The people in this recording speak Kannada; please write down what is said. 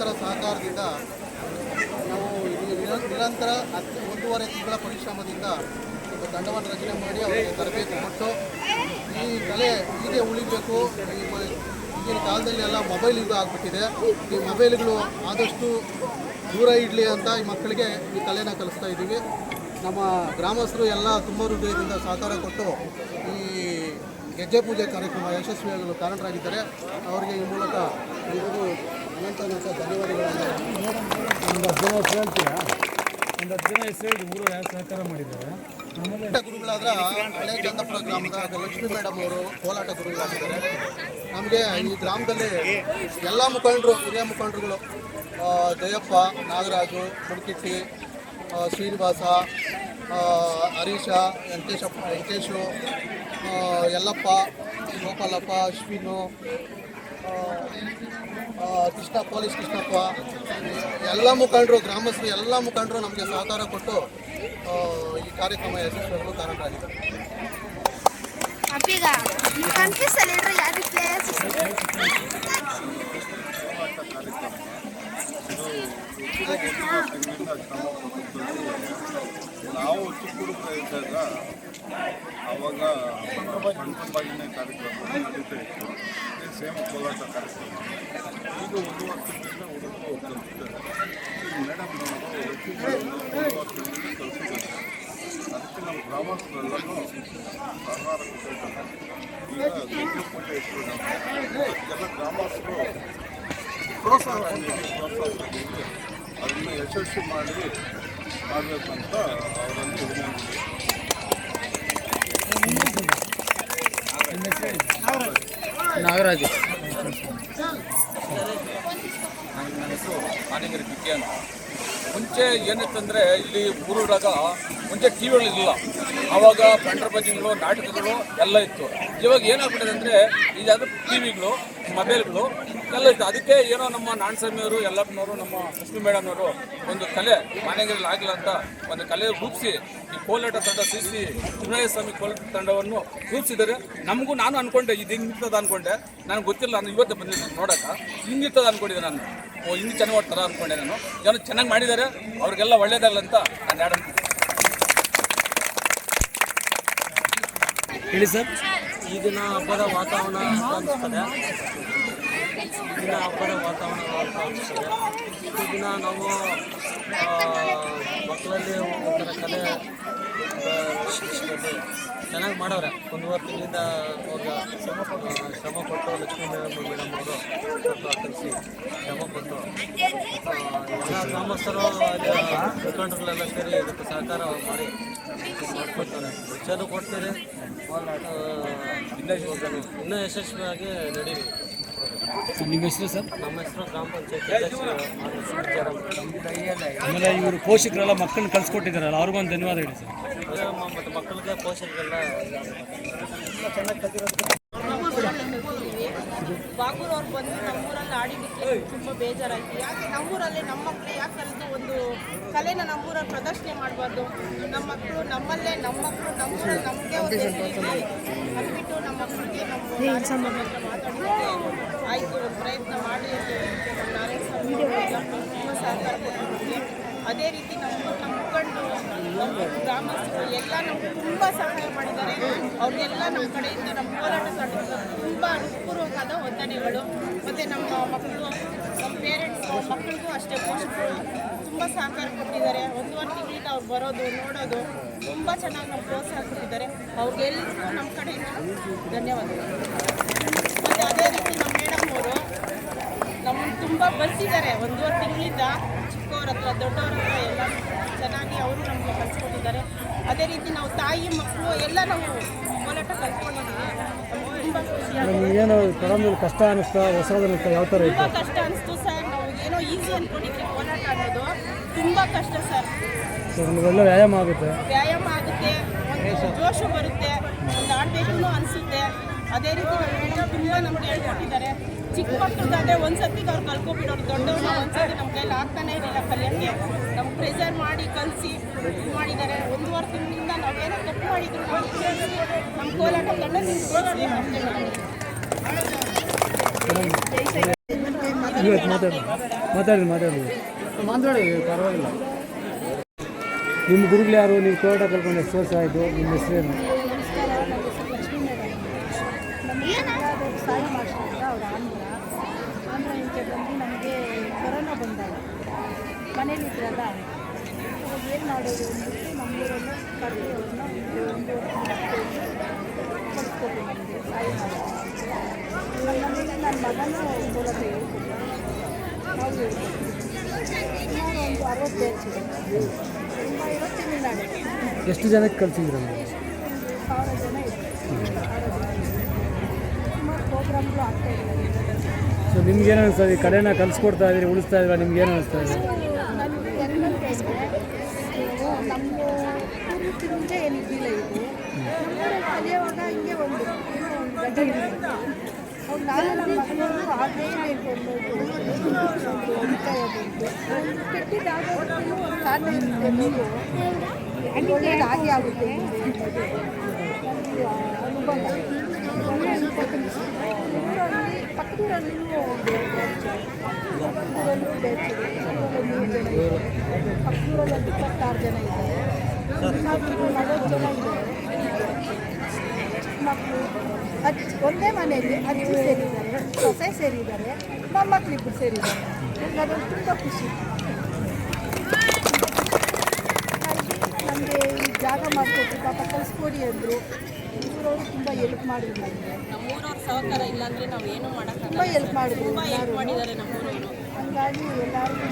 ನಿರಂತರ ಸಹಕಾರದಿಂದ ನಾವು ನಿರಂತರ ಹತ್ತು, ಒಂದೂವರೆ ತಿಂಗಳ ಪರಿಶ್ರಮದಿಂದ ಒಂದು ತಂಡವನ್ನು ರಚನೆ ಮಾಡಿ ಅವರಿಗೆ ತರಬೇತಿ ಕೊಟ್ಟು ಈ ಕಲೆ ಹೀಗೆ ಉಳಿಬೇಕು. ಈಗಿನ ಕಾಲದಲ್ಲಿ ಎಲ್ಲ ಮೊಬೈಲ್ ಇದು ಆಗಿಬಿಟ್ಟಿದೆ. ಈ ಮೊಬೈಲ್ಗಳು ಆದಷ್ಟು ದೂರ ಇಡಲಿ ಅಂತ ಈ ಮಕ್ಕಳಿಗೆ ಈ ಕಲೆನ ಕಲಿಸ್ತಾ ಇದ್ದೀವಿ. ನಮ್ಮ ಗ್ರಾಮಸ್ಥರು ಎಲ್ಲ ತುಂಬ ಹೃದಯದಿಂದ ಸಹಕಾರ ಕೊಟ್ಟು ಈ ಗೆಜ್ಜೆ ಪೂಜೆ ಕಾರ್ಯಕ್ರಮ ಯಶಸ್ವಿಯಾಗಲು ಕಾರಣರಾಗಿದ್ದಾರೆ. ಅವರಿಗೆ ಈ ಮೂಲಕ ಎಲ್ಲರಿಗೂ ಅನಂತ ಅನಂತ ಧನ್ಯವಾದಗಳನ್ನು ಒಂದು ಹತ್ತು ಜನ ಹೆಸರು ಹೇಳ್ತೀರಾ ಒಂದು ಹತ್ತು ಜನ ಹೆಸರು ಹೇಳಿ ಊರು ಸಹಕಾರ ಮಾಡಿದ್ದಾರೆ ಹಳೆ ಚಂದಪುರ ಗ್ರಾಮದ ಲಕ್ಷ್ಮೀ ಮೇಡಮ್ ಅವರು ಕೋಲಾಟ ಗುರುಗಳಾಗಿದ್ದಾರೆ ನಮಗೆ ಈ ಗ್ರಾಮದಲ್ಲಿ ಎಲ್ಲ ಮುಖಂಡರು ಹಿರಿಯ ಮುಖಂಡರುಗಳು ಜಯಪ್ಪ ನಾಗರಾಜು ಮುಡ್ಕಿಟ್ಟಿ ಶ್ರೀನಿವಾಸ ಹರೀಶ ವೆಂಕಟೇಶಪ್ಪ ವೆಂಕಟೇಶು ಯಲ್ಲಪ್ಪ ಗೋಪಾಲಪ್ಪ ಅಶ್ವಿನು ಕೃಷ್ಣಪ್ಪ ಪೊಲೀಸ್ ಕೃಷ್ಣಪ್ಪ ಎಲ್ಲ ಮುಖಂಡರು ಗ್ರಾಮಸ್ಥರು ಎಲ್ಲ ಮುಖಂಡರು ನಮಗೆ ಸಹಕಾರ ಕೊಟ್ಟು ಈ ಕಾರ್ಯಕ್ರಮ ಯಶಸ್ವಿಗಳು ಕಾರಣರಾಗಿದ್ದಾರೆ. ನಾವು ಚಿಕ್ಕ ಹುಡುಗರ ಇದ್ದಾಗ ಅವಾಗ ಕಾರ್ಯಕ್ರಮ ನಡೀತಾ ಇತ್ತು. ಸೇಮ್ ಕೋಲಾಟ ಕಾರ್ಯಕ್ರಮ ಈಗ ಒಂದು ವರ್ಷದಿಂದ ಹುಡುಗರು ಕಲಿತಿದ್ದಾರೆ ಈ ಮೇಡಮ್ ಒಂದು ವರ್ಷದಿಂದ ಕಲಿತಿದ್ದಾರೆ ಅದಕ್ಕೆ ನಮ್ಮ ಗ್ರಾಮಸ್ಥರೆಲ್ಲರೂ ಸಹಕಾರ ಕೊಟ್ಟಿದ್ದಾರೆ ಈಗ ದುರ್ಗ ಪೂಜೆ ಇಟ್ಕೊಂಡು ಎಲ್ಲ ಗ್ರಾಮಸ್ಥರು ಪ್ರೋತ್ಸಾಹ ನೀಡಿ ಪ್ರೋತ್ಸಾಹ ನೀಡಿ ಅದನ್ನು ಯಶಸ್ವಿ ಮಾಡಿ ಮಾಡಬೇಕಂತ ಅವರಲ್ಲಿ ವಿನಂತಿ ನಾಗರಾಜ್. ನನ್ನ ಹೆಸರು ಅಂತ ಮುಂಚೆ ಏನಿತ್ತಂದರೆ ಇಲ್ಲಿ ಊರೂರಾಗ ಮುಂಚೆ ಟಿ ವಿಗಳಿರಲಿಲ್ಲ ಆವಾಗ ಪಂಡ್ರ ಭಜನೆಗಳು ನಾಟಕಗಳು ಎಲ್ಲ ಇತ್ತು. ಇವಾಗ ಏನಾಗ್ಬಿಟ್ಟಿದೆ ಅಂದರೆ ಇದಾದ ಟಿ ವಿಗಳು ಮೊಬೈಲ್ಗಳು ಎಲ್ಲ ಇತ್ತು. ಅದಕ್ಕೆ ಏನೋ ನಮ್ಮ ನಾಣಸ್ವಾಮಿಯವರು ಎಲ್ಲಪ್ಪನವರು ನಮ್ಮ ಲಕ್ಷ್ಮೀ ಮೇಡಮ್ನವರು ಒಂದು ಕಲೆ ಮನೆಗಳಲ್ಲಿ ಆಗಲ್ಲ ಅಂತ ಒಂದು ಕಲೆ ರೂಪಿಸಿ, ಈ ಕೋಲಾಟ ತಂಡ ಸಿ ಸಿ ಸುಬ್ರಹ್ಮಣ್ಯ ಸ್ವಾಮಿ ಕೋಲಾಟ ತಂಡವನ್ನು ರೂಪಿಸಿದರೆ ನಮಗೂ ನಾನು ಅನ್ಕೊಂಡೆ, ಇದು ಹಿಂಗಿರ್ತದ ಅನ್ಕೊಂಡೆ. ನನಗೆ ಗೊತ್ತಿಲ್ಲ, ನಾನು ಇವತ್ತೇ ಬಂದಿದ್ದೀನಿ ನೋಡೋಕೆ. ಹಿಂಗೆ ಇರ್ತದೆ ಅಂದ್ಕೊಂಡಿದ್ದೆ ನಾನು. ಓ ಹಿಂಗೆ ಚೆನ್ನಾಗಿ ಮಾಡ್ತಾರ ಅನ್ಕೊಂಡೆ ನಾನು. ಜನ ಚೆನ್ನಾಗಿ ಮಾಡಿದ್ದಾರೆ, ಅವ್ರಿಗೆಲ್ಲ ಒಳ್ಳೇದಲ್ಲ ಅಂತ ನಾನು ಎರಡು ಹೇಳಿ ಸರ್. ಈ ದಿನ ಹಬ್ಬದ ವಾತಾವರಣ ಕಾಣಿಸ್ತದೆ. ಈಗಿನ ಹಬ್ಬದ ವಾತಾವರಣ ಕಾಣಿಸ್ತದೆ. ಈ ದಿನ ನಾವು ಮಕ್ಕಳಲ್ಲಿ ಕಲೆ ಶಿಕ್ಷಣದಲ್ಲಿ ಚೆನ್ನಾಗಿ ಮಾಡವ್ರೆ. ಒಂದೂವರೆ ತಿಂಗಳಿಂದ ಅವ್ರಿಗೆ ಶ್ರಮ ಕೊಟ್ಟು ಲಕ್ಷ್ಮೀ ಮೇಡಮ್ ಮೇಡಮ್ ಅವರು ಕಲಿಸಿ ಶ್ರಮ ಕೊಟ್ಟು ಎಲ್ಲ ಗ್ರಾಮಸ್ಥರು ಮುಖಂಡರುಗಳೆಲ್ಲ ಸೇರಿ ಇದಕ್ಕೆ ಸಹಕಾರ ಮಾಡಿ ಮಾಡಿಕೊಡ್ತಾರೆ. ಹೆಚ್ಚು ಕೊಡ್ತೀರಿ ಇನ್ನೂ ಯಶಸ್ವಿಯಾಗಿ ನಡೀರಿ. ನಿಮ್ಮ ಹೆಸರು ಸರ್? ನಮ್ಮ ಹೆಸರು ಗ್ರಾಮ ಪಂಚಾಯತ್ ಆಮೇಲೆ ಇವರು ಪೋಷಕರೆಲ್ಲ ಮಕ್ಕಳನ್ನ ಕಳ್ಸಿಕೊಟ್ಟಿದ್ದಾರಲ್ಲ ಅವ್ರಿಗೊಂದು ಧನ್ಯವಾದ ಹೇಳಿ ಸರ್. ಮತ್ತು ಮಕ್ಕಳಿಗೆ ಪೋಷಕರಿಗೆಲ್ಲ ಬಾಗೂರ್ ಅವ್ರು ಬಂದು ನಮ್ಮೂರಲ್ಲಿ ಆಡಿದ್ದಕ್ಕೆ ತುಂಬ ಬೇಜಾರಾಯ್ತು. ಯಾಕೆ ನಮ್ಮೂರಲ್ಲಿ ನಮ್ಮ ಮಕ್ಕಳು ಯಾಕೆ ಕಲಿತು ಒಂದು ಕಲೆನ ನಮ್ಮೂರಲ್ಲಿ ಪ್ರದರ್ಶನೆ ಮಾಡಬಾರ್ದು? ನಮ್ಮ ಮಕ್ಕಳು ನಮ್ಮಲ್ಲೇ ನಮ್ಮ ಮಕ್ಕಳು ನಮ್ಮೂರಲ್ಲಿ ನಮಗೆ ಒಂದು ಅಂದ್ಬಿಟ್ಟು ನಮ್ಮ ಮಕ್ಕಳಿಗೆ ನಮ್ಮ ಮಾತಾಡಿದ್ದಕ್ಕೆ ಆಯಿತು ಒಂದು ಪ್ರಯತ್ನ ಮಾಡಿ ಅಂತ ನಮ್ಮ ನಾರಾಯಣ ತುಂಬ ಸಹಕಾರ ಅದೇ ರೀತಿ ನಮ್ಮ ನಮ್ಮ ಮುಖಂಡರು ನಮ್ಮ ಗ್ರಾಮಸ್ಥರು ಎಲ್ಲ ನಮ್ಗೆ ತುಂಬ ಸಹಾಯ ಮಾಡಿದ್ದಾರೆ. ಅವ್ರಿಗೆಲ್ಲ ನಮ್ಮ ಕಡೆಯಿಂದ ನಮ್ಮ ಹೋರಾಟ ತಂಡಕ್ಕೆ ತುಂಬ ಹೃತ್ಪೂರ್ವಕವಾದ ವಂದನೆಗಳು ಮತ್ತು ನಮ್ಮ ಮಕ್ಕಳು, ನಮ್ಮ ಪೇರೆಂಟ್ಸ್ ಮಕ್ಕಳಿಗೂ ಅಷ್ಟೇ ಪೋಷಕರು. ತುಂಬ ಸಹಕಾರ ಕೊಟ್ಟಿದ್ದಾರೆ. ಒಂದು ಒಂದು ತಿಂಗಳಿಂದ ಅವ್ರು ಬರೋದು, ನೋಡೋದು, ತುಂಬ ಚೆನ್ನಾಗಿ ನಮ್ಮ ಪ್ರೋತ್ಸಾಹ ಕೊಟ್ಟಿದ್ದಾರೆ. ಅವ್ರಿಗೆಲ್ಲರಿಗೂ ನಮ್ಮ ಕಡೆಯಿಂದ ಧನ್ಯವಾದಗಳು. ಮತ್ತು ಅದೇ ರೀತಿ ನಮ್ಮ ಮೇಡಮ್ ಅವರು ನಮ್ಮನ್ನು ತುಂಬ ಬಲಿಸಿದ್ದಾರೆ ಒಂದೂವರೆ ತಿಂಗಳಿಂದ ಚಿಕ್ಕವ್ರ ಹತ್ರ, ದೊಡ್ಡವ್ರ ಹತ್ರ ಎಲ್ಲ ಚೆನ್ನಾಗಿ ಅವರು ನಮಗೆ ಕಲಿಸ್ಕೊಟ್ಟಿದ್ದಾರೆ. ಅದೇ ರೀತಿ ನಾವು ತಾಯಿ, ಮಕ್ಕಳು ಎಲ್ಲ ನಾವು ಹೋರಾಟ ಕಲ್ತ್ಕೊಂಡಿದ್ದೀವಿ ನಮ್ಗೆ ತುಂಬ ಖುಷಿ ಏನು ಪ್ರಾರಂಭದಲ್ಲಿ ಕಷ್ಟ ಅನಿಸ್ತಾ ಹೊಸದ ಯಾವ ಥರ ತುಂಬ ಕಷ್ಟ ಅನಿಸ್ತು ಸರ್ ನಾವು ಏನೋ ಈಸಿ ಅಂದ್ಕೊಂಡಿದ್ವಿ ಹೋರಾಟ ಅನ್ನೋದು. ತುಂಬ ಕಷ್ಟ ಸರ್ ಸೊ ನಮಗೆಲ್ಲ ವ್ಯಾಯಾಮ ಆಗುತ್ತೆ. ವ್ಯಾಯಾಮ ಆಗುತ್ತೆ ಒಂದು ಜೋಶು ಬರುತ್ತೆ ಒಂದು ಆಡಬೇಕು ಅನಿಸುತ್ತೆ. ಅದೇ ರೀತಿ ನಮ್ಮ ತುಂಬ ನಮ್ಗೆ ಹೇಳ್ಕೊಟ್ಟಿದ್ದಾರೆ. ಚಿಕ್ಕ ಮಕ್ಕಳಿಗಾದ್ರೆ ಒಂದ್ಸತಿಗೆ ಅವ್ರು ಕಲ್ಕೊಬಿಡೋರು ದೊಡ್ಡವ್ರನ್ನ ಒಂದ್ಸತಿ ನಮ್ಮ ಕೈಲಿ ಆಗ್ತಾನೆ ಇರಲಿಲ್ಲ ಕಲಿಯೋಕ್ಕೆ. ನಮ್ಗೆ ಪ್ರೆಸರ್ ಮಾಡಿ ಕಲಿಸಿ ಮಾಡಿದ್ದಾರೆ. ಒಂದು ವಾರ ನಾವೇನೋ ತಪ್ಪು ಮಾಡಿದ್ರು ನಮ್ಮ ಕೋಲಾಟ ಇವತ್ತು ಮಾತಾಡಿ ಮಾತಾಡಿ ಮಾತಾಡಿ ಮಾತಾಡಿ ಪರವಾಗಿಲ್ಲ ನಿಮ್ಮ ಗುರುಗಳು ಯಾರು ನೀವು ತೋಟ ಕಲ್ಕೊಂಡು ಎಷ್ಟು ವರ್ಷ ಆಯಿತು ನಿಮ್ಮ ಹೆಸರೇನು ನಮಗೆ ಕೊರೋನಾ ಬಂದಾಗ ಏನು ಮಾಡೋದು ಅವ್ರನ್ನ ಒಂದು ಒಂದು ಇದೆ ತಮಿಳ್ನಾಡು ಎಷ್ಟು ಜನಕ್ಕೆ ಕಲಿಸಿದ್ರು ಸಾವಿರ ಜನ ಸುಮಾರು ಪ್ರೋಗ್ರಾಮ್ಗಳು ಆಗ್ತಾ ಸೊ ನಿಮ್ಗೇನು ಅನಿಸ್ತಾ ಈ ಕಡೆನ ಕಲಿಸ್ಕೊಡ್ತಾ ಇದ್ದೀರಿ, ಉಳಿಸ್ತಾ ಇದ್ದೀರಾ ನಿಮ್ಗೆ ಏನು ಅನಿಸ್ತಾ ಇದೆ ನನಗೆ ಹೆಂಗಂತಂದರೆ ನಮ್ಮ ಪೂರ್ವಕ್ಕೆ ಮುಂಚೆ ಏನಿದ್ದಿಲ್ಲ ಇದು ನಮ್ಮೂರಲ್ಲಿ ಕಲಿಯುವಾಗ ಹಿಂಗೆ ಒಂದು ಏನೋ ಒಂದು ಗಡ್ಡೆ ಇರುತ್ತೆ ಅವ್ರು ನಾನು ನನ್ನ ಮಗನವರು ಹಾಗೇ ಹೇಳ್ಕೊಂಡು ಒಂದು ಉಳಿತಾಯ ಬಂತು ಒಂದು ಕೆಟ್ಟಿದ್ದಾಗೋದಕ್ಕೂ ಒಂದು ಕಾರಣ ಇರುತ್ತೆ ನೀವು ಒಳ್ಳೇದು ಹಾಗೆ ಆಗುತ್ತೆ ಅನ್ನೋದು ನನಗೆ ಅನುಭವ ಒಳ್ಳೆ ಅನುಭವ ಅನಿಸ್ತು. ಊರಲ್ಲಿ ಪಕ್ಕದೂರಲ್ಲಿ ಒಂದು ಪಕ್ಕದೂರಲ್ಲೂ ಬ್ಯಾಚ್ ಇದೆ ಪಕ್ಕದೂರಲ್ಲಿ ಮೂರು ಜನ ಇದ್ದಾರೆ ಪಕ್ಕದೂರಲ್ಲಿ ಒಂದು ಇಪ್ಪತ್ತಾರು ಜನ ಇದ್ದಾರೆ ಮಕ್ಕಳು ನಲವತ್ತು ಜನ ಇದ್ದಾರೆ ಮಕ್ಕಳು ಅಜ್ಜಿ ಒಂದೇ ಮನೆಯಲ್ಲಿ ಅಜ್ಜಿ ಸೇರಿದ್ದಾರೆ ಸೊಸೆ ಸೇರಿದ್ದಾರೆ ಮೊಮ್ಮಕ್ಕಳಿಬ್ಬರು ಸೇರಿದ್ದಾರೆ. ನನಗೆ ಅದೊಂದು ತುಂಬ ಖುಷಿ. ನಮಗೆ ಈ ಜಾಗ ಮಾಡಿಕೊಟ್ಟು ಪಾಪ ಕಳಿಸ್ಕೊಡಿ ಅಂದರು. ಊರವರು ತುಂಬ ಹೆಲ್ಪ್ ಮಾಡಿದ್ರು ನಮಗೆ. ನಮ್ಮೂರವ್ರ ಸಹಕಾರ ಇಲ್ಲ ಅಂದರೆ ನಾವು ಏನೂ ತುಂಬ ಎಲ್ಪ್ ಹೆಲ್ಪ್ ಮಾಡಿದ್ರು ತುಂಬ ಮಾಡಿದ್ದಾರೆ ನಮ್ಮೂರವರು. ಹಂಗಾಗಿ ಎಲ್ಲರಿಗೂ